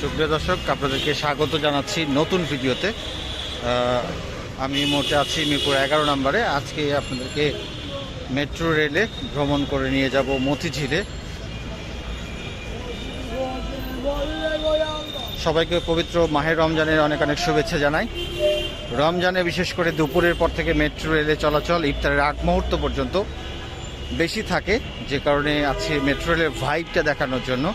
সুপ্রিয় দর্শক, আপনাদেরকে স্বাগত জানাচ্ছি নতুন ভিডিওতে। আমি মোটে আছি মিরপুর এগারো নম্বরে। আজকে আপনাদেরকে মেট্রো রেলে ভ্রমণ করে নিয়ে যাব মতিঝিলে। সবাইকে পবিত্র মাহের রমজানের অনেক অনেক শুভেচ্ছা জানাই। রমজানে বিশেষ করে দুপুরের পর থেকে মেট্রো রেলে চলাচল ইফতারের আগ মুহূর্ত পর্যন্ত বেশি থাকে, যে কারণে আজকে মেট্রো রেলের ভাইবটা দেখানোর জন্য।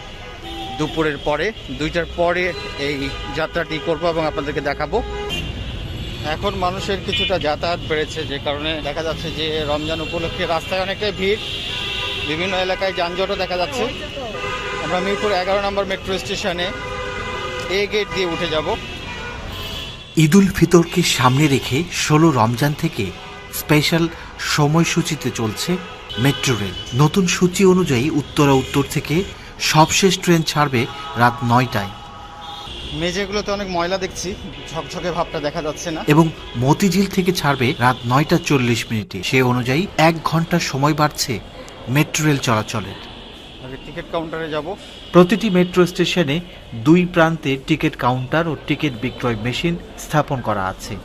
দুপুরের পরে, দুইটার পরে এই যাত্রাটি করব এবং আপনাদেরকে দেখাবো। এখন মানুষের কিছুটা যাতায়াত বেড়েছে যে কারণে দেখা যাচ্ছে যে রমজান উপলক্ষে রাস্তায় অনেকটাই ভিড়, বিভিন্ন এলাকায় যানজটও দেখা যাচ্ছে। আমরা মিরপুর এগারো নম্বর মেট্রো স্টেশনে এ গেট দিয়ে উঠে যাব। ঈদুল ফিতরকে সামনে রেখে ষোলো রমজান থেকে স্পেশাল সময়সূচিতে চলছে মেট্রো রেল। নতুন সূচি অনুযায়ী উত্তরা উত্তর থেকে সবশেষ ট্রেন ছাড়বে রাত নয়টায়। মেঝেগুলোতে অনেক ময়লা দেখছি ঝকঝকে ভাবটা দেখা যাচ্ছে না। এবং মতিঝিল থেকে ছাড়বে রাত নয়টা চল্লিশ মিনিটে। সে অনুযায়ী এক ঘণ্টা সময় বাড়ছে মেট্রো রেল চলাচলের। টিকিট কাউন্টারে যাব। প্রতিটি মেট্রো স্টেশনে দুই প্রান্তে টিকিট কাউন্টার ও টিকিট বিক্রয় মেশিন স্থাপন করা আছে।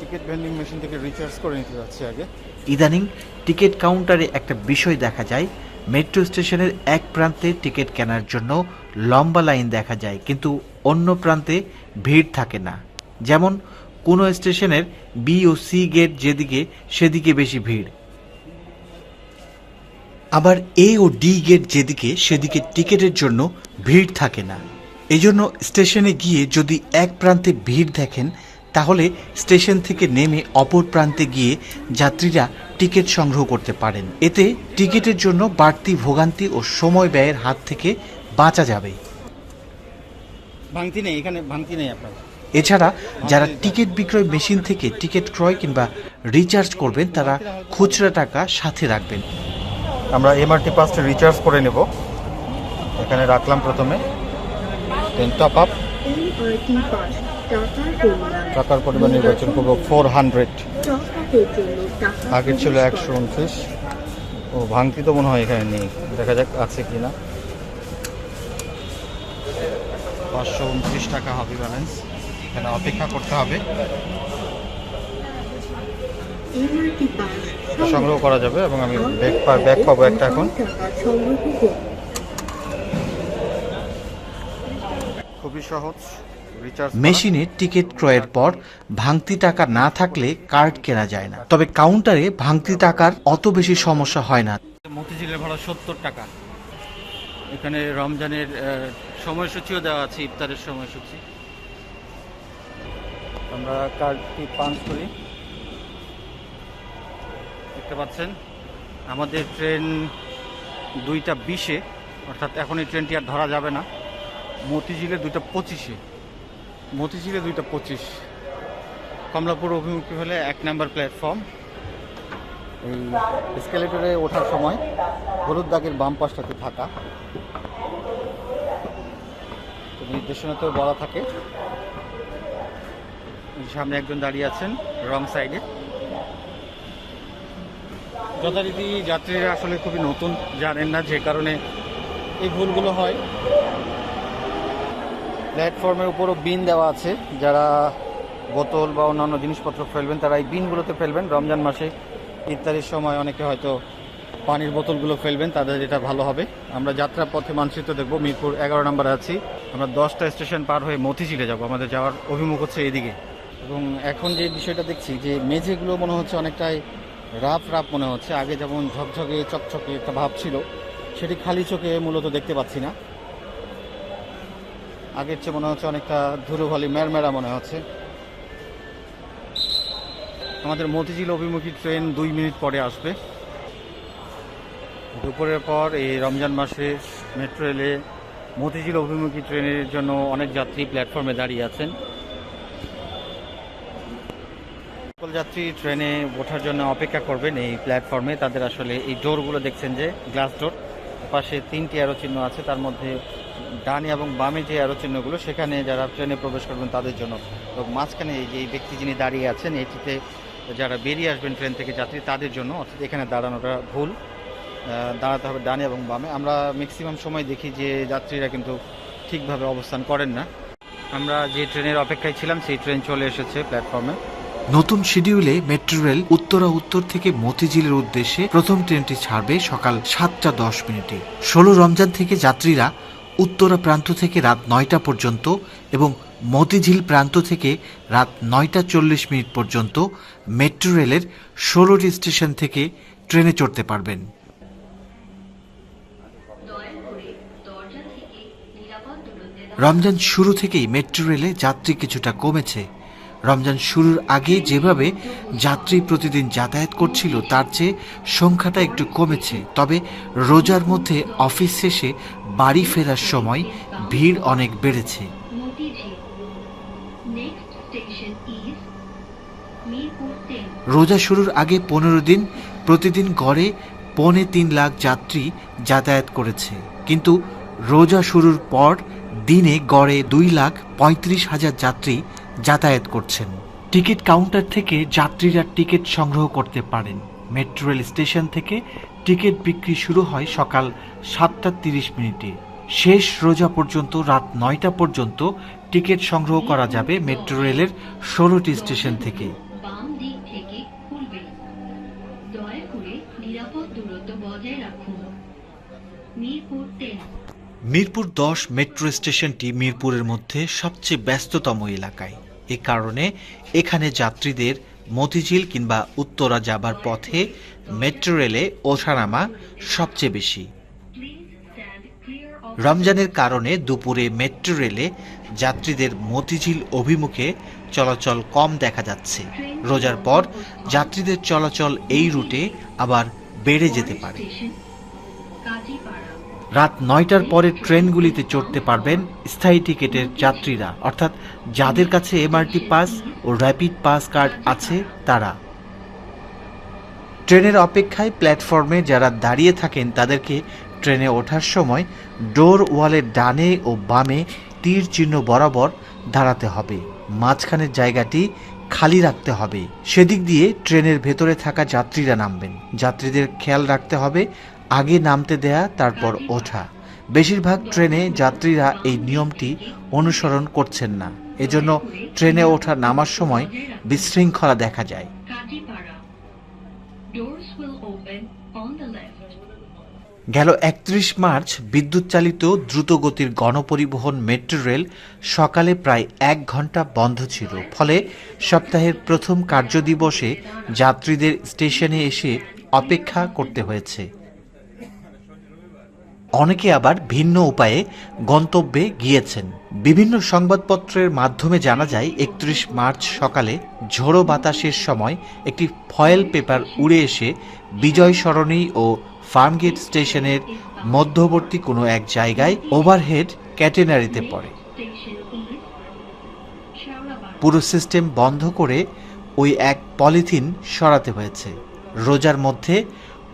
টিকিট ভেন্ডিং মেশিন থেকে রিচার্জ করে নিতে যাচ্ছি আগে। ইদানিং টিকিট কাউন্টারে একটা বিষয় দেখা যায় মেট্রো স্টেশনের এক প্রান্তে টিকিট কেনার জন্য লম্বা লাইন দেখা যায়, কিন্তু অন্য প্রান্তে ভিড় থাকে না। যেমন কোনো স্টেশনের বি ও সি গেট যেদিকে, সেদিকে বেশি ভিড়। আবার এ ও ডি গেট যেদিকে, সেদিকে টিকিটের জন্য ভিড় থাকে না। এই জন্য স্টেশনে গিয়ে যদি এক প্রান্তে ভিড় দেখেন, তাহলে স্টেশন থেকে নেমে অপর প্রান্তে গিয়ে যাত্রীরা টিকিট সংগ্রহ করতে পারেন। এতে টিকিটের জন্য বাড়তি ভোগান্তি ও সময় ব্যয়ের হাত থেকে বাঁচা যাবে। ভাঙতি নেই এখানে ভাঙতি নেই আপনার। এছাড়া যারা টিকিট বিক্রয় মেশিন থেকে টিকিট ক্রয় কিংবা রিচার্জ করবেন তারা খুচরা টাকা সাথে রাখবেন। আমরা এমআরটি পাসটা রিচার্জ করে নেব। এখানে রাখলাম প্রথমে। Then top up MRT pass টাকার পরিমাণ নির্বাচন করব ফোর হান্ড্রেড আগের ছিল একশো উনত্রিশ। ও ভাঙতি তো মনে হয় এখানে নেই। দেখা যাক আছে কি না পাঁচশো উনত্রিশ টাকা হবে ব্যালেন্স এখানে অপেক্ষা করতে হবে। সংগ্রহ করা যাবে এবং আমি ব্যাগ পা- ব্যাগ পাবো একটা এখন। খুবই সহজ। মেশিনে টিকিট ক্রয়ের পর ভাঙতি টাকা না থাকলে কার্ড কেনা যায় না। তবে কাউন্টারে ভাঙতি টাকার অত বেশি সমস্যা হয় না। মতিঝিলের ভাড়া সত্তর টাকা। এখানে রমজানের সময়সূচিও দেওয়া আছে ইফতারের সময়সূচি। আমরা কার্ডটি পাঞ্চ করি। দেখতে পাচ্ছেন আমাদের ট্রেন দুইটা বিশে অর্থাৎ এখন এই ট্রেনটি আর ধরা যাবে না। মতিঝিলে দুইটা পঁচিশে। মতিঝিলে দুইটা পঁচিশ। কমলাপুর অভিমুখী হলে এক নাম্বার প্ল্যাটফর্ম। এই এসকেলেটরে ওঠার সময় হলুদ দাগের বাম পাশটাতে থাকা। নির্দেশনাতেও বলা থাকে। সামনে একজন দাঁড়িয়ে আছেন, রং সাইডে। যথারীতি যাত্রীরা আসলে খুবই নতুন, জানেন না যে কারণে এই ভুলগুলো হয়। প্ল্যাটফর্মের উপরও বিন দেওয়া আছে। যারা বোতল বা অন্যান্য জিনিসপত্র ফেলবেন, তারা এই বিনগুলোতে ফেলবেন। রমজান মাসে ইত্যাদির সময় অনেকে হয়তো পানির বোতলগুলো ফেলবেন, তাদের এটা ভালো হবে। আমরা যাত্রা পথে মানচিত্র দেখব, মিরপুর এগারো নম্বরে আছি। আমরা দশটা স্টেশন পার হয়ে মতিঝিলে যাব। আমাদের যাওয়ার অভিমুখ হচ্ছে এদিকে। এবং এখন যে বিষয়টা দেখছি, যে মেঝেগুলো মনে হচ্ছে অনেকটাই রাফ রাফ মনে হচ্ছে। আগে যেমন ঝকঝকে, চকচকে একটা ভাব ছিল, সেটি খালি চোখে মূলত দেখতে পাচ্ছি না। আগের চেয়ে মনে হচ্ছে অনেকটা ধুলোভালি ম্যারমেরা মনে হচ্ছে। আমাদের মতিঝিল অভিমুখী ট্রেন দুই মিনিট পরে আসবে। দুপুরের পর এই রমজান মাসে মেট্রো রেলে মতিঝিল অভিমুখী ট্রেনের জন্য অনেক যাত্রী প্ল্যাটফর্মে দাঁড়িয়ে আছেন। সকল যাত্রী ট্রেনে ওঠার জন্য অপেক্ষা করবেন এই প্ল্যাটফর্মে। তাদের আসলে এই ডোরগুলো দেখছেন যে, গ্লাস ডোর। পাশে তিনটি অ্যারো চিহ্ন আছে, তার মধ্যে ডানে এবং বামে যে আরও চিহ্নগুলো সেখানে যারা ট্রেনে প্রবেশ করবেন তাদের জন্য। এবং মাঝখানে এই যে এই ব্যক্তি যিনি দাঁড়িয়ে আছেন, এটিতে যারা বেরিয়ে আসবেন ট্রেন থেকে যাত্রী, তাদের জন্য, অর্থাৎ এখানে দাঁড়ানোটা ভুল। দাঁড়াতে হবে ডানে এবং বামে। আমরা ম্যাক্সিমাম সময় দেখি যে যাত্রীরা কিন্তু ঠিকভাবে অবস্থান করেন না। আমরা যে ট্রেনের অপেক্ষায় ছিলাম, সেই ট্রেন চলে এসেছে প্ল্যাটফর্মে। নতুন শিডিউলে মেট্রো রেল উত্তরা উত্তর থেকে মতিঝিলের উদ্দেশ্যে প্রথম ট্রেনটি ছাড়বে সকাল সাতটা দশ মিনিটে। ষোলো রমজান থেকে যাত্রীরা উত্তরা প্রান্ত থেকে রাত নয়টা পর্যন্ত এবং মতিঝিল প্রান্ত থেকে রাত নয়টা চল্লিশ মিনিট পর্যন্ত মেট্রো রেলের ষোলোটি স্টেশন থেকে ট্রেনে চড়তে পারবেন। রমজান শুরু থেকেই মেট্রো রেলে যাত্রী কিছুটা কমেছে। রমজান শুরুর আগে যেভাবে যাত্রী প্রতিদিন যাতায়াত করছিল তার চেয়ে সংখ্যাটা একটু কমেছে তবে রোজার মধ্যে অফিস শেষে বাড়ি ফেরার সময় ভিড় অনেক বেড়েছে Motiji. Next station is Mirpur 10. রোজা শুরুর আগে পনেরো দিন প্রতিদিন গড়ে পৌনে তিন লাখ যাত্রী যাতায়াত করেছে কিন্তু রোজা শুরুর পর দিনে গড়ে দুই লাখ পঁয়ত্রিশ হাজার যাত্রী যাতায়াত করছেন। টিকিট কাউন্টার থেকে যাত্রীরা টিকিট সংগ্রহ করতে পারেন। মেট্রো রেল স্টেশন থেকে টিকিট বিক্রি শুরু হয় সকাল সাতটা তিরিশ মিনিটে। শেষ রোজা পর্যন্ত রাত নয়টা পর্যন্ত টিকিট সংগ্রহ করা যাবে মেট্রো রেলের ষোলোটি স্টেশন থেকে। মিরপুর দশ মেট্রো স্টেশনটি মিরপুরের মধ্যে সবচেয়ে ব্যস্ততম এলাকায়। এ কারণে এখানে যাত্রীদের মতিঝিল কিংবা উত্তরা যাবার পথে মেট্রো রেলে ওঠানামা সবচেয়ে বেশি। রমজানের কারণে দুপুরে মেট্রো রেলে যাত্রীদের মতিঝিল অভিমুখে চলাচল কম দেখা যাচ্ছে। রোজার পর যাত্রীদের চলাচল এই রুটে আবার বেড়ে যেতে পারে। রাত নয়টার পরে ট্রেনগুলিতে চড়তে পারবেন স্থায়ী টিকিটের যাত্রীরা। অর্থাৎ যাদের কাছে এমআরটি পাস ও র্যাপিড পাস কার্ড আছে, তারা। ট্রেনের অপেক্ষায় প্ল্যাটফর্মে যারা দাঁড়িয়ে থাকেন, তাদেরকে ট্রেনে ওঠার সময় ডোর ওয়ালের ডানে ও বামে তীর চিহ্ন বরাবর দাঁড়াতে হবে। মাঝখানের জায়গাটি খালি রাখতে হবে। সেদিক দিয়ে ট্রেনের ভেতরে থাকা যাত্রীরা নামবেন। যাত্রীদের খেয়াল রাখতে হবে আগে নামতে দেয়া তারপর ওঠা। বেশিরভাগ ট্রেনে যাত্রীরা এই নিয়মটি অনুসরণ করছেন না। এজন্য ট্রেনে ওঠা নামার সময় বিশৃঙ্খলা দেখা যায়। গেল একত্রিশ মার্চ বিদ্যুৎ চালিত দ্রুতগতির গণপরিবহন মেট্রো রেল সকালে প্রায় এক ঘণ্টা বন্ধ ছিল। ফলে সপ্তাহের প্রথম কার্যদিবসে যাত্রীদের স্টেশনে এসে অপেক্ষা করতে হয়েছে। অনেকে আবার ভিন্ন উপায়ে গন্তব্যে গিয়েছেন। বিভিন্ন সংবাদপত্রের মাধ্যমে জানা যায়, একত্রিশ মার্চ সকালে ঝোড়ো বাতাসের সময় একটি ফয়েল পেপার উড়ে এসে বিজয় সরণি ও ফার্মগেট স্টেশনের মধ্যবর্তী কোনো এক জায়গায় ওভারহেড ক্যাটেনারিতে পড়ে। পুরো সিস্টেম বন্ধ করে ওই এক পলিথিন সরাতে হয়েছে। রোজার মধ্যে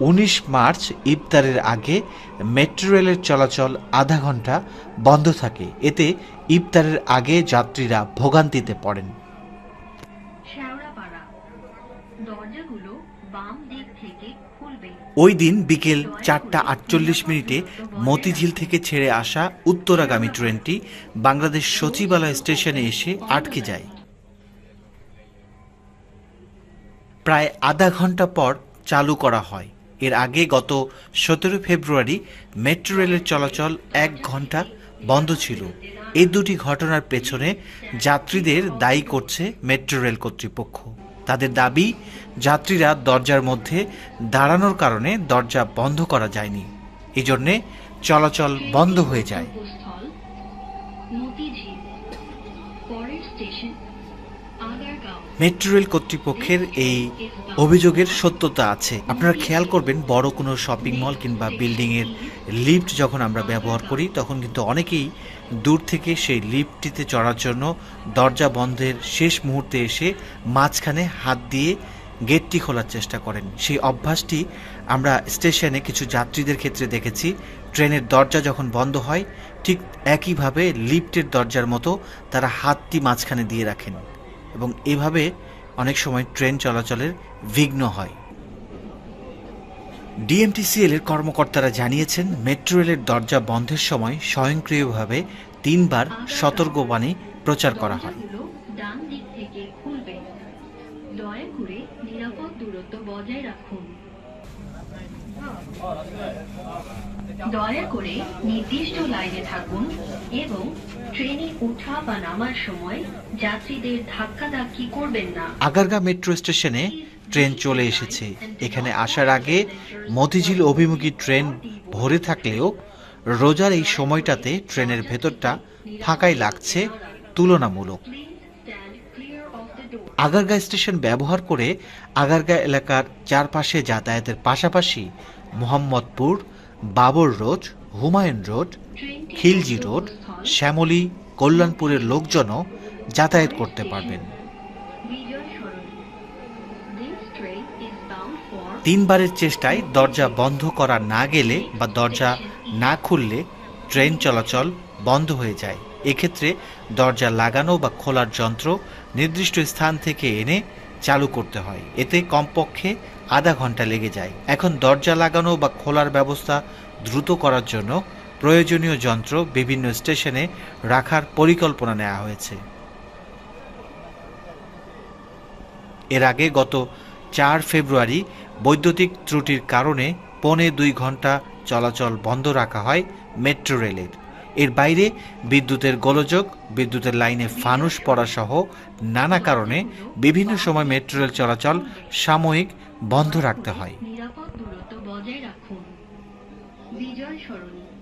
উনিশ মার্চ ইফতারের আগে মেট্রো রেলের চলাচল আধা ঘণ্টা বন্ধ থাকে। এতে ইফতারের আগে যাত্রীরা ভোগান্তিতে পড়েন। ওই দিন বিকেল চারটা আটচল্লিশ মিনিটে মতিঝিল থেকে ছেড়ে আসা উত্তরাগামী ট্রেনটি বাংলাদেশ সচিবালয় স্টেশনে এসে আটকে যায়। প্রায় আধা ঘণ্টা পর চালু করা হয়। এর আগে গত সতেরো ফেব্রুয়ারি মেট্রো রেলের চলাচল এক ঘণ্টা বন্ধ ছিল। এই দুটি ঘটনার পেছনে যাত্রীদের দায়ী করছে মেট্রো রেল কর্তৃপক্ষ। তাদের দাবি, যাত্রীরা দরজার মধ্যে দাঁড়ানোর কারণে দরজা বন্ধ করা যায়নি। এজন্যে চলাচল বন্ধ হয়ে যায় গন্তব্যস্থল মতিঝিল পরের স্টেশন আগারগাঁও মেট্রো রেল কর্তৃপক্ষের এই অভিযোগের সত্যতা আছে। আপনারা খেয়াল করবেন, বড় কোনো শপিং মল কিংবা বিল্ডিংয়ের লিফট যখন আমরা ব্যবহার করি, তখন কিন্তু অনেকেই দূর থেকে সেই লিফটটিতে চড়ার জন্য দরজা বন্ধের শেষ মুহূর্তে এসে মাঝখানে হাত দিয়ে গেটটি খোলার চেষ্টা করেন। সেই অভ্যাসটি আমরা স্টেশনে কিছু যাত্রীদের ক্ষেত্রে দেখেছি। ট্রেনের দরজা যখন বন্ধ হয়, ঠিক একইভাবে লিফটের দরজার মতো তারা হাতটি মাঝখানে দিয়ে রাখেন। এবং এভাবে অনেক সময় ট্রেন চলাচলের বিঘ্ন হয়। ডিএমটিসিএল এর কর্মকর্তারা জানিয়েছেন, মেট্রো রেলের দরজা বন্ধের সময় স্বয়ংক্রিয়ভাবে তিনবার সতর্কবাণী প্রচার করা হয়। দয়া করে নির্দিষ্ট লাইনে থাকুন এবং ট্রেনে ওঠা বা নামার সময় যাত্রীদের করবেন না। আগারগা মেট্রো স্টেশনে ট্রেন চলে এসেছে। এখানে আসার আগে মতিঝিল অভিমুখী ট্রেন ভরে থাকলেও রোজার এই সময়টাতে ট্রেনের ভেতরটা ফাঁকাই লাগছে তুলনামূলক। আগারগা স্টেশন ব্যবহার করে আগারগা এলাকার চারপাশে যাতায়াতের পাশাপাশি Mohammadpur, Babar road, Humayun road, Khilji road Shyamoli কল্যাণপুরের লোকজনও যাতায়াত করতে পারবেন। তিনবারের চেষ্টায় দরজা বন্ধ করা না গেলে বা দরজা না খুললে ট্রেন চলাচল বন্ধ হয়ে যায়। এক্ষেত্রে দরজা লাগানো বা খোলার যন্ত্র নির্দিষ্ট স্থান থেকে এনে চালু করতে হয়। এতে কমপক্ষে আধা ঘণ্টা লেগে যায়। এখন দরজা লাগানো বা খোলার ব্যবস্থা দ্রুত করার জন্য প্রয়োজনীয় যন্ত্র বিভিন্ন স্টেশনে রাখার পরিকল্পনা নেওয়া হয়েছে। এর আগে গত চার ফেব্রুয়ারি বৈদ্যুতিক ত্রুটির কারণে পৌনে দুই ঘণ্টা চলাচল বন্ধ রাখা হয় মেট্রো রেলের। এর বাইরে বিদ্যুতের গোলযোগ, বিদ্যুতের লাইনে ফানুস পড়া সহ নানা কারণে বিভিন্ন সময় মেট্রো রেল চলাচল সাময়িক বন্ধ রাখতে হয়। Bijoy Sarani.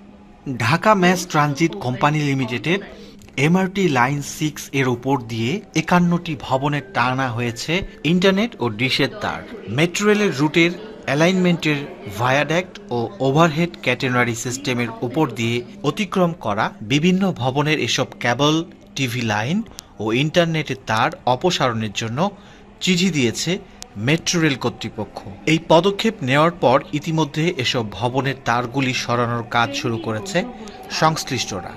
Dhaka mass transit company লিমিটেডের এমআরটি লাইন সিক্স এর উপর দিয়ে একান্নটি ভবনে টানা হয়েছে ইন্টারনেট ও ডিশের তার। মেট্রো রেলের রুটের অ্যালাইনমেন্টের ভায়াডাক্ট ও ওভারহেড ক্যাটেনারি সিস্টেমের উপর দিয়ে অতিক্রম করা বিভিন্ন ভবনের এসব ক্যাবল, টিভি লাইন ও ইন্টারনেটের তার অপসারণের জন্য চিঠি দিয়েছে মেট্রো রেল কর্তৃপক্ষ। এই পদক্ষেপ নেওয়ার পর ইতিমধ্যে এসব ভবনের তারগুলি সরানোর কাজ শুরু করেছে সংশ্লিষ্টরা।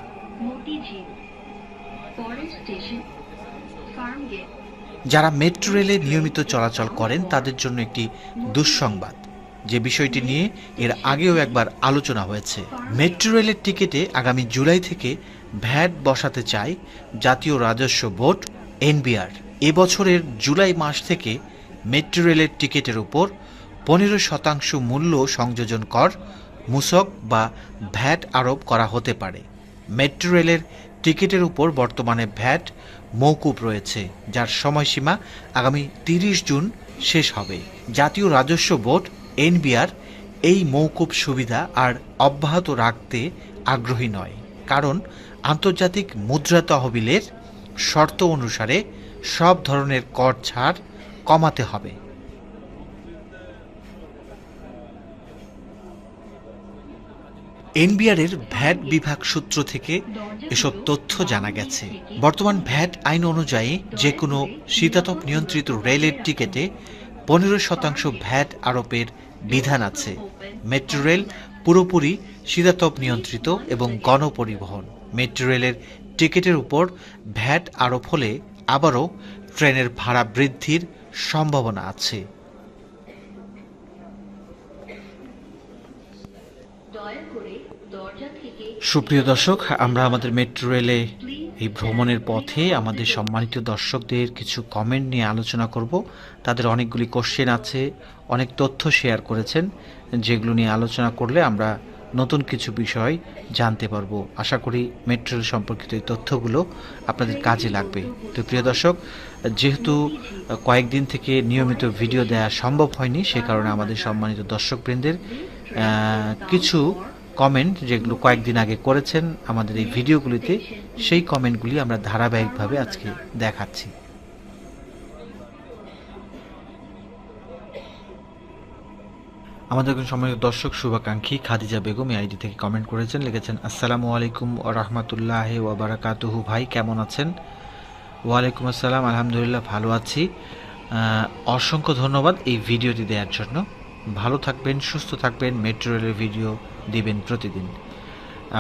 যারা মেট্রো রেলে নিয়মিত চলাচল করেন, তাদের জন্য একটি দুঃসংবাদ। যে বিষয়টি নিয়ে এর আগেও একবার আলোচনা হয়েছে। মেট্রো রেলের টিকিটে আগামী জুলাই থেকে ভ্যাট বসাতে চায় জাতীয় রাজস্ব বোর্ড, এনবিআর। এবছরের জুলাই মাস থেকে মেট্রো রেলের টিকিটের উপর পনেরো শতাংশ মূল্য সংযোজন কর, মূসক বা ভ্যাট আরোপ করা হতে পারে। মেট্রো রেলের টিকিটের উপর বর্তমানে ভ্যাট মৌকুব রয়েছে, যার সময়সীমা আগামী তিরিশ জুন শেষ হবে। জাতীয় রাজস্ব বোর্ড, এনবিআর, এই মৌকুব সুবিধা আর অব্যাহত রাখতে আগ্রহী নয়, কারণ আন্তর্জাতিক মুদ্রা তহবিলের শর্ত অনুসারে সব ধরনের কর ছাড় কমাতে হবে। এনবিআর এর ভ্যাট বিভাগ সূত্র থেকে এসব তথ্য জানা গেছে। বর্তমান ভ্যাট আইন অনুযায়ী যে কোনো শীতাতপ নিয়ন্ত্রিত রেলের টিকেটে পনেরো শতাংশ ভ্যাট আরোপের বিধান আছে। মেট্রো রেল পুরোপুরি শীতাতপ নিয়ন্ত্রিত এবং গণপরিবহন। মেট্রো রেলের টিকিটের উপর ভ্যাট আরোপ হলে আবারও ট্রেনের ভাড়া বৃদ্ধির সম্ভাবনা আছে। সুপ্রিয় দর্শক, আমরা আমাদের মেট্রো রেলে এই ভ্রমণের পথে আমাদের সম্মানিত দর্শকদের কিছু কমেন্ট নিয়ে আলোচনা করব। তাদের অনেকগুলি কোশ্চেন আছে, অনেক তথ্য শেয়ার করেছেন। যেগুলো নিয়ে আলোচনা করলে আমরা নতুন কিছু বিষয় জানতে পারব। আশা করি মেট্রো রেল সম্পর্কিত এই তথ্যগুলো আপনাদের কাজে লাগবে। তো প্রিয় দর্শক, যেহেতু কয়েকদিন থেকে নিয়মিত ভিডিও দেওয়া সম্ভব হয়নি, সে কারণে আমাদের সম্মানিত দর্শকবৃন্দের কিছু কমেন্ট যেগুলো কয়েকদিন আগে করেছেন, আমাদের এই ভিডিওগুলিতে সেই কমেন্টগুলি আমরা ধারাবাহিকভাবে আজকে দেখাচ্ছি। আমাদের একজন সম্মানিত দর্শক শুভাকাঙ্ক্ষী খাদিজা বেগম এই আইডি থেকে কমেন্ট করেছেন, লিখেছেন, আসসালামু আলাইকুম ও রহমতুল্লাহ ওবরাকাতুহু ভাই, কেমন আছেন? ওয়ালাইকুম আসসালাম, আলহামদুলিল্লাহ ভালো আছি। অসংখ্য ধন্যবাদ এই ভিডিওটি দেওয়ার জন্য। ভালো থাকবেন, সুস্থ থাকবেন, মেট্রো রেলের ভিডিও দিবেন প্রতিদিন।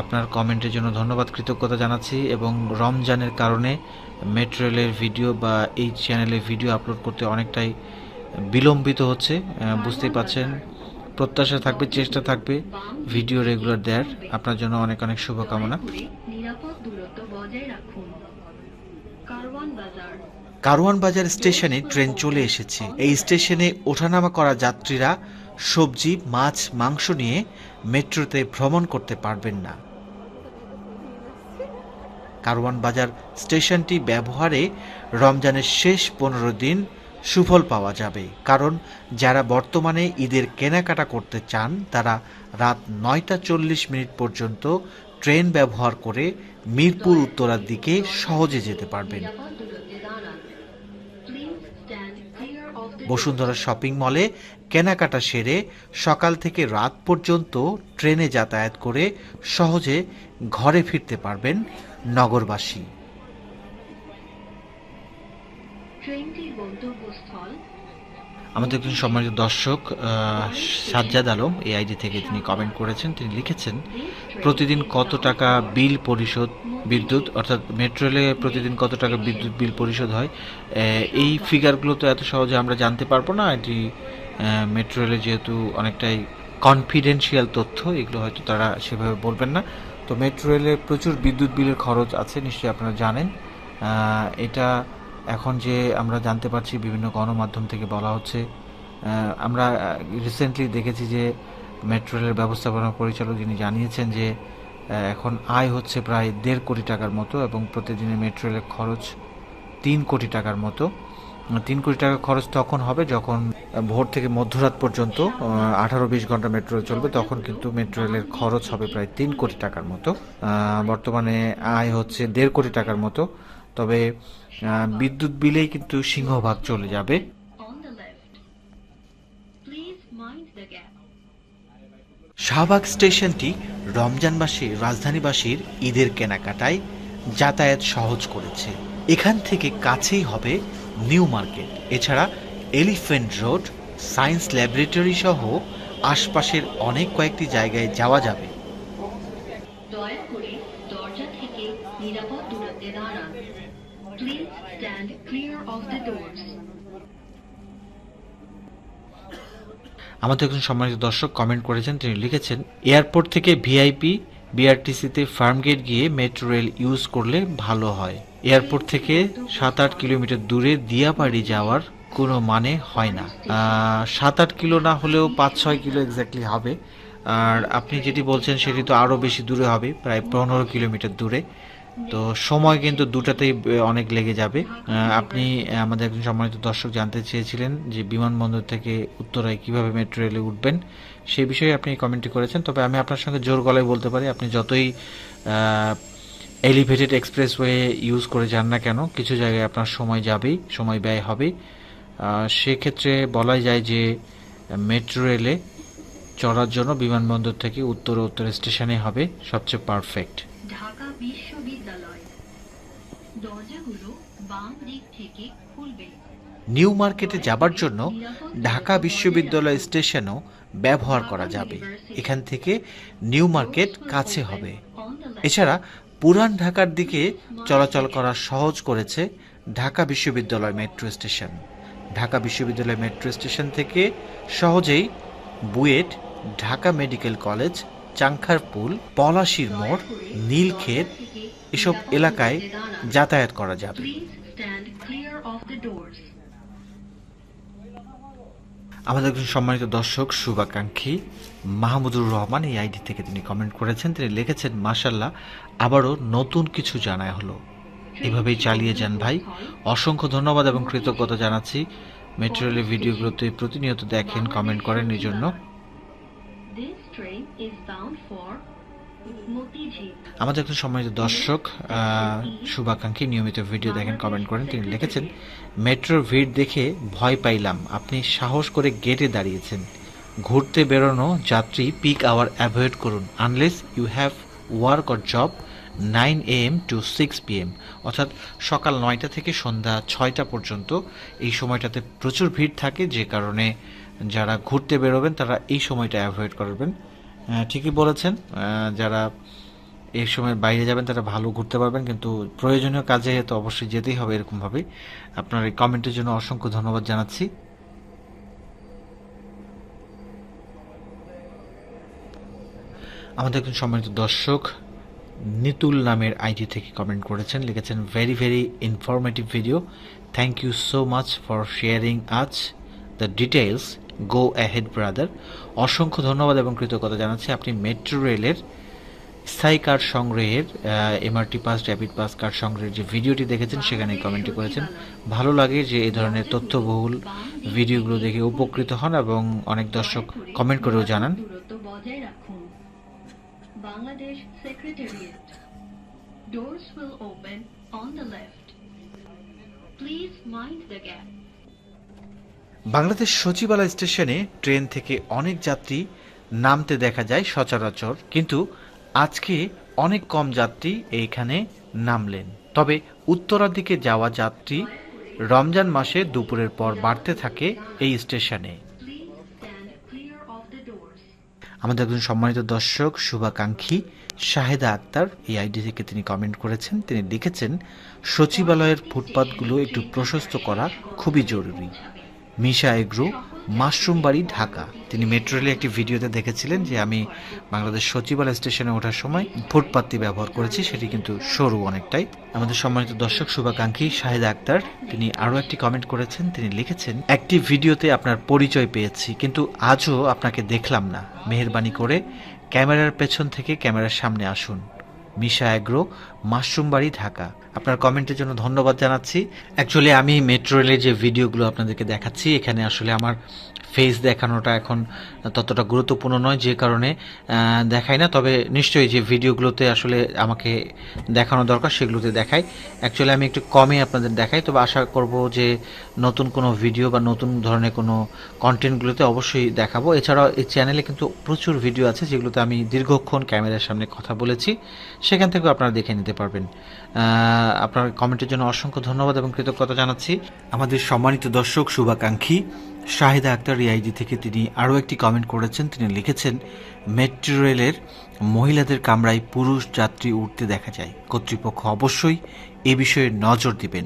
আপনার কমেন্টের জন্য ধন্যবাদ, কৃতজ্ঞতা জানাচ্ছি এবং রমজানের কারণে মেট্রো রেলের ভিডিও বা এই চ্যানেলে ভিডিও আপলোড করতে অনেকটাই বিলম্বিত হচ্ছে। বুঝতেই পাচ্ছেন প্রত্যাশা থাকবে, চেষ্টা থাকবে ভিডিও রেগুলার দেওয়ার আপনার জন্য অনেক অনেক শুভকামনা। কারওয়ান বাজার স্টেশনে ট্রেন চলে এসেছে। এই স্টেশনে ওঠানামা করা যাত্রীরা সবজি, মাছ, মাংস নিয়ে মেট্রোতে ভ্রমণ করতে পারবেন না। কারওয়ান বাজার স্টেশনটি ব্যবহারে রমজানের শেষ পনেরো দিন সুফল পাওয়া যাবে। কারণ যারা বর্তমানে ঈদের কেনাকাটা করতে চান, তারা রাত নয়টা চল্লিশ মিনিট পর্যন্ত ট্রেন ব্যবহার করে মিরপুর উত্তরার দিকে সহজে যেতে পারবেন। বসুন্ধরা শপিং মলে কেনাকাটা সেরে সকাল থেকে রাত পর্যন্ত ট্রেনে যাতায়াত করে সহজে ঘরে ফিরতে পারবেন নগরবাসী। আমাদের একজন সম্মানিত দর্শক সাজ্জাদ আলম এই আইডি থেকে তিনি কমেন্ট করেছেন, তিনি লিখেছেন, প্রতিদিন কত টাকা বিল পরিশোধ বিদ্যুৎ, অর্থাৎ মেট্রো রেলে প্রতিদিন কত টাকা বিদ্যুৎ বিল পরিশোধ হয় এই ফিগারগুলো তো এত সহজে আমরা জানতে পারব না, এটি মেট্রো রেলে যেহেতু অনেকটাই কনফিডেন্সিয়াল তথ্য, এগুলো হয়তো তারা সেভাবে বলবেন না। তো মেট্রো রেলে প্রচুর বিদ্যুৎ বিলের খরচ আছে, নিশ্চয়ই আপনারা জানেন। এটা এখন যে আমরা জানতে পারছি বিভিন্ন গণমাধ্যম থেকে বলা হচ্ছে আমরা রিসেন্টলি দেখেছি যে মেট্রো রেলের ব্যবস্থাপনা পরিচালক যিনি জানিয়েছেন যে এখন আয় হচ্ছে প্রায় দেড় কোটি টাকার মতো এবং প্রতিদিনে মেট্রো রেলের খরচ তিন কোটি টাকার মতো। তিন কোটি টাকা খরচ তখন হবে যখন ভোর থেকে মধ্যরাত পর্যন্ত আঠারো বিশ ঘণ্টা মেট্রো চলবে, তখন কিন্তু মেট্রো রেলের খরচ হবে প্রায় তিন কোটি টাকার মতো। বর্তমানে আয় হচ্ছে দেড় কোটি টাকার মতো। তবে বিদ্যুৎ বিলেই কিন্তু সিংহভাগ চলে যাবে। শাহবাগ স্টেশনটি রমজান মাসে রাজধানীবাসীর ঈদের কেনাকাটায় যাতায়াত সহজ করেছে। এখান থেকে কাছেই হবে নিউ মার্কেট। এছাড়া এলিফেন্ট রোড, সায়েন্স ল্যাবরেটরি সহ আশপাশের অনেক কয়েকটি জায়গায় যাওয়া যাবে। আমাদের একজন সম্মানিত দর্শক কমেন্ট করেছেন, তিনি লিখেছেন এয়ারপোর্ট থেকে ভিআইপি বিআরটিসিতে ফার্মগেট গিয়ে মেট্রো রেল ইউজ করলে ভালো হয়। এয়ারপোর্ট থেকে সাত আট কিলোমিটার দূরে দিয়াবাড়ি যাওয়ার কোনো মানে হয় না। সাত আট কিলো না হলেও পাঁচ ছয় কিলো এক্স্যাক্টলি হবে। আর আপনি যেটি বলছেন সেটি তো আরও বেশি দূরে হবে, প্রায় পনেরো কিলোমিটার দূরে। তো সময় কিন্তু দুটাতেই অনেক লেগে যাবে। আপনি আমাদের একজন সম্মানিত দর্শক জানতে চেয়েছিলেন যে বিমানবন্দর থেকে উত্তরায় কীভাবে মেট্রো রেলে উঠবেন। সেই বিষয়ে আপনি কমেন্টটি করেছেন। তবে আমি আপনার সঙ্গে জোর গলায় বলতে পারি, আপনি যতই এলিভেটেড এক্সপ্রেসওয়ে ইউজ করে যান না কেন, কিছু জায়গায় আপনার সময় যাবেই, সময় ব্যয় হবে সেক্ষেত্রে বলাই যায় যে মেট্রো রেলে চড়ার জন্য বিমানবন্দর থেকে উত্তর উত্তর স্টেশনে হবে সবচেয়ে পারফেক্ট। ঢাকা বিশ্ববিদ্যালয় নিউ মার্কেটে যাবার জন্য ঢাকা বিশ্ববিদ্যালয় স্টেশনও ব্যবহার করা যাবে। এখান থেকে নিউ মার্কেট কাছে হবে। এছাড়া পুরান ঢাকার দিকে চলাচল করা সহজ করেছে ঢাকা বিশ্ববিদ্যালয় মেট্রো স্টেশন। ঢাকা বিশ্ববিদ্যালয় মেট্রো স্টেশন থেকে সহজেই বুয়েট, ঢাকা মেডিকেল কলেজ চাংখারপুল পলাশির মোড়, নীলক্ষেত এসব এলাকায় যাতায়াত করা যাবে। আমাদের একজন সম্মানিত দর্শক, শুভাকাঙ্ক্ষী মাহমুদুর রহমান এই আইডি থেকে তিনি কমেন্ট করেছেন। তিনি লিখেছেন মাসাল্লাহ আবারও নতুন কিছু জানায় হলো। এভাবেই চালিয়ে যান ভাই। অসংখ্য ধন্যবাদ এবং কৃতজ্ঞতা জানাচ্ছি। মেটেরিয়ালের ভিডিওগুলোতে প্রতিনিয়ত দেখেন কমেন্ট করেন এই জন্য। This train is bound for. আমাদের একজন সম্মানিত দর্শক শুভাকাঙ্ক্ষী নিয়মিত ভিডিও দেখেন কমেন্ট করেন। তিনি লিখেছেন, মেট্রোর ভিড় দেখে ভয় পাইলাম। আপনি সাহস করে গেটে দাঁড়িয়েছেন। ঘুরতে বেরোনো যাত্রী পিক আওয়ার অ্যাভয়েড করুন। Unless you have work or job nine A M to six P M অর্থাৎ সকাল নয়টা থেকে সন্ধ্যা ছয়টা পর্যন্ত এই সময়টাতে প্রচুর ভিড় থাকে। যে কারণে যারা ঘুরতে বেরোবেন, তারা এই সময়টা অ্যাভয়েড করবেন। ঠিকই বলেছেন। যারা এই সময় বাইরে যাবেন, তারা ভালো ঘুরতে পারবেন, কিন্তু প্রয়োজনীয় কাজে তো অবশ্যই যেতেই হবে এরকমভাবে আপনার এই কমেন্টের জন্য অসংখ্য ধন্যবাদ জানাচ্ছি। আমাদের একজন সম্মানিত দর্শক নিতুল নামের আইডি থেকে কমেন্ট করেছেন, লিখেছেন very very informative video thank you so much for sharing as the details go ahead brother অসংখ্য ধন্যবাদ এবং কৃতজ্ঞতা জানাচ্ছি। আপনি মেট্রো রেলের স্থায়ী কার্ড সংগ্রহের MRT pass rapid pass card সংগ্রহের যে ভিডিওটি দেখেছেন, সেখানে কমেন্টটি করেছেন। ভালো লাগে যে এই ধরনের তথ্যবহুল ভিডিওগুলো দেখে উপকৃত হন এবং অনেক দর্শক কমেন্ট করেও জানান। Doors will open on the left please mind the gap Bangladesh সচিবালয় স্টেশনে ট্রেন থেকে অনেক যাত্রী নামতে দেখা যায় সচরাচর, কিন্তু আজকে অনেক কম যাত্রী এইখানে নামলেন। তবে উত্তরার দিকে যাওয়া যাত্রী রমজান মাসে দুপুরের পর বাড়তে থাকে এই স্টেশনে। আমাদের একজন সম্মানিত দর্শক শুভাকাঙ্ক্ষী শাহেদা আক্তার, এই আইডি থেকে তিনি কমেন্ট করেছেন। তিনি লিখেছেন, সচিবালয়ের ফুটপাতগুলো একটু প্রশস্ত করা খুবই জরুরি। মিশা এগ্রো, মাশরুম বাড়ি, ঢাকা। তিনি মেট্রো রেলে একটি ভিডিওতে দেখেছিলেন যে আমি বাংলাদেশ সচিবালয় স্টেশনে ওঠার সময় ফুটপাতটি ব্যবহার করেছি, সেটি কিন্তু সরু অনেকটাই। আমাদের সম্মানিত দর্শক শুভাকাঙ্ক্ষী শাহেদা আক্তার, তিনি আরও একটি কমেন্ট করেছেন। তিনি লিখেছেন, একটি ভিডিওতে আপনার পরিচয় পেয়েছি, কিন্তু আজও আপনাকে দেখলাম না। মেহেরবানি করে ক্যামেরার পেছন থেকে ক্যামেরার সামনে আসুন। মিশা অ্যাগ্রো মাশরুম বাড়ি, ঢাকা। আপনার কমেন্টের জন্য ধন্যবাদ জানাচ্ছি। অ্যাকচুয়ালি আমি মেট্রো রেলের যে ভিডিওগুলো আপনাদেরকে দেখাচ্ছি, এখানে আসলে আমার ফেস দেখানোটা এখন ততটা গুরুত্বপূর্ণ নয়, যে কারণে দেখাই না। তবে নিশ্চয়ই যে ভিডিওগুলোতে আসলে আমাকে দেখানো দরকার, সেগুলোতে দেখাই। অ্যাকচুয়ালি আমি একটু কমই আপনাদের দেখাই, তবে আশা করব যে নতুন কোনো ভিডিও বা নতুন ধরনের কোনো কন্টেন্টগুলোতে অবশ্যই দেখাবো। এছাড়াও এই চ্যানেলে কিন্তু প্রচুর ভিডিও আছে, যেগুলোতে আমি দীর্ঘক্ষণ ক্যামেরার সামনে কথা বলেছি। সেখান থেকেও আপনারা দেখে নিতে পারবেন। আপনার কমেন্টের জন্য অসংখ্য ধন্যবাদ এবং কৃতজ্ঞতা জানাচ্ছি। আমাদের সম্মানিত দর্শক শুভাকাঙ্ক্ষী, শাহিদা আক্তার আইডি থেকে তিনি আরও একটি কমেন্ট করেছেন। তিনি লিখেছেন, মেট্রো রেলের মহিলাদের কামরায় পুরুষ যাত্রী উঠতে দেখা যায়। কর্তৃপক্ষ অবশ্যই এ বিষয়ে নজর দিবেন।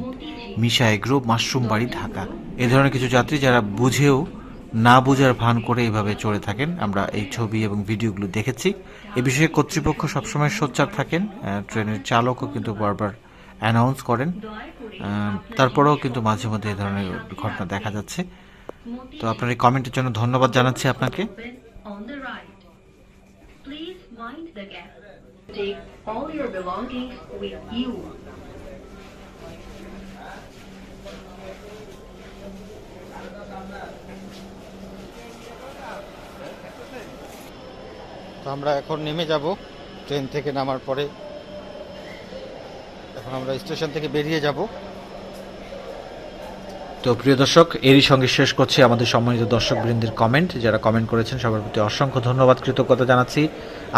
মিশা এগ্রো, মাশরুম বাড়ি, ঢাকা। এ ধরনের কিছু যাত্রী যারা বুঝেও না বোঝার ভান করে এভাবে চড়ে থাকেন, আমরা এই ছবি এবং ভিডিওগুলো দেখেছি। এ বিষয়ে কর্তৃপক্ষ সবসময় সোচ্চার থাকেন ট্রেনের চালকও কিন্তু বারবার অ্যানাউন্স করেন তারপরেও কিন্তু মাঝে মধ্যে এই ধরনের ঘটনা দেখা যাচ্ছে। তো আপনার এই কমেন্টের জন্য ধন্যবাদ জানাচ্ছি আপনাকে। on the right. Please mind the gap. Take all your belongings with you. তো আমরা এখন নেমে যাব ট্রেন থেকে নামার পরে। এখন আমরা স্টেশন থেকে বেরিয়ে যাব। তো প্রিয় দর্শক, এরই সঙ্গে শেষ করছি আমাদের সম্মানিত দর্শক বৃন্দের কমেন্ট যারা কমেন্ট করেছেন, সবার প্রতি অসংখ্য ধন্যবাদ, কৃতজ্ঞতা জানাচ্ছি।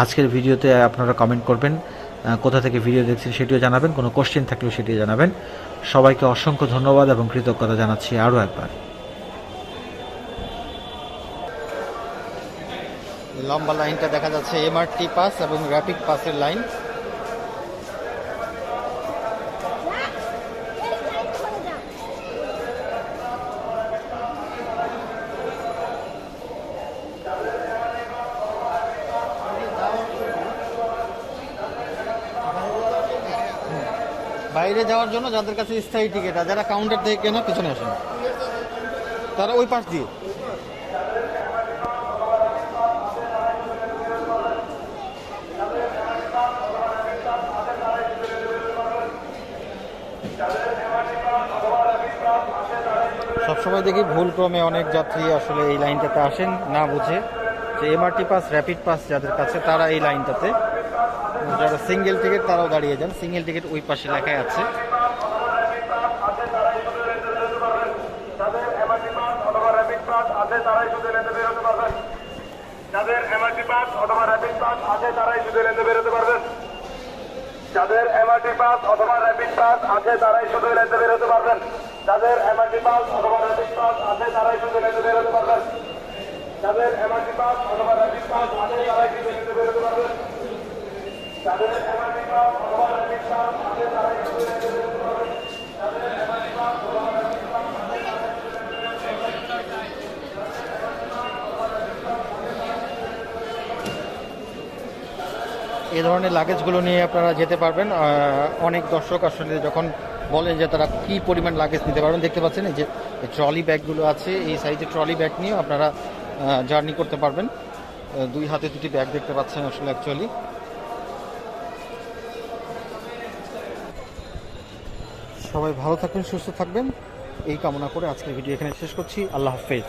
আজকের ভিডিওতে আপনারা কমেন্ট করবেন কোথা থেকে ভিডিও দেখছেন সেটিও জানাবেন, কোনো কোশ্চেন থাকলেও সেটিও জানাবেন। সবাইকে অসংখ্য ধন্যবাদ এবং কৃতজ্ঞতা জানাচ্ছি আরও একবার। লম্বা লাইনটা দেখা যাচ্ছে এমআরটি পাস এবং র্যাপিড পাসের লাইন। বাইরে যাওয়ার জন্য যাদের কাছে স্থায়ী টিকিট যারা কাউন্টার থেকে কেনা, পিছনে আসেন। তারা ওই পাশ দিয়ে। সবসময় দেখি ভুলক্রমে অনেক যাত্রী আসলে এই লাইনটাতে আসেন, না বুঝে। যে এমআরটি পাস র্যাপিড পাস যাদের কাছে, তারা এই লাইনটাতে, যারা সিঙ্গেল টিকিট তারাও দাঁড়িয়ে যান। সিঙ্গেল টিকিট ওই পাশে লেখাই আছে। যাদের এমআরটি পাস অথবা র্যাপিড পাস আছে, তারাই শুধু লেনতে বেরোতে পারবেন। পাস পাস বেরোতে পারবেন। যাদের এমআরটি পাস অথবা পাস আছে তারাই লেনতে বেরোতে এমআরটি পাস অথবা পাস আছে তারাই লেনতে বেরোতে এমআরটি পাস অথবা পাস আছে তারাই লেনতে বেরোতে এ ধরনের লাগেজগুলো নিয়ে আপনারা যেতে পারবেন। অনেক দর্শক আসলে যখন বলেন যে তারা কি পরিমাণ লাগেজ নিতে পারবেন, দেখতে পাচ্ছেন যে ট্রলি ব্যাগগুলো আছে, এই সাইজে ট্রলি ব্যাগ নিয়েও আপনারা জার্নি করতে পারবেন। দুই হাতে দুটি ব্যাগ দেখতে পাচ্ছেন আসলে অ্যাকচুয়ালি সবাই ভালো থাকবেন, সুস্থ থাকবেন। এই কামনা করে আজকের ভিডিও এখানে শেষ করছি। আল্লাহ হাফেজ।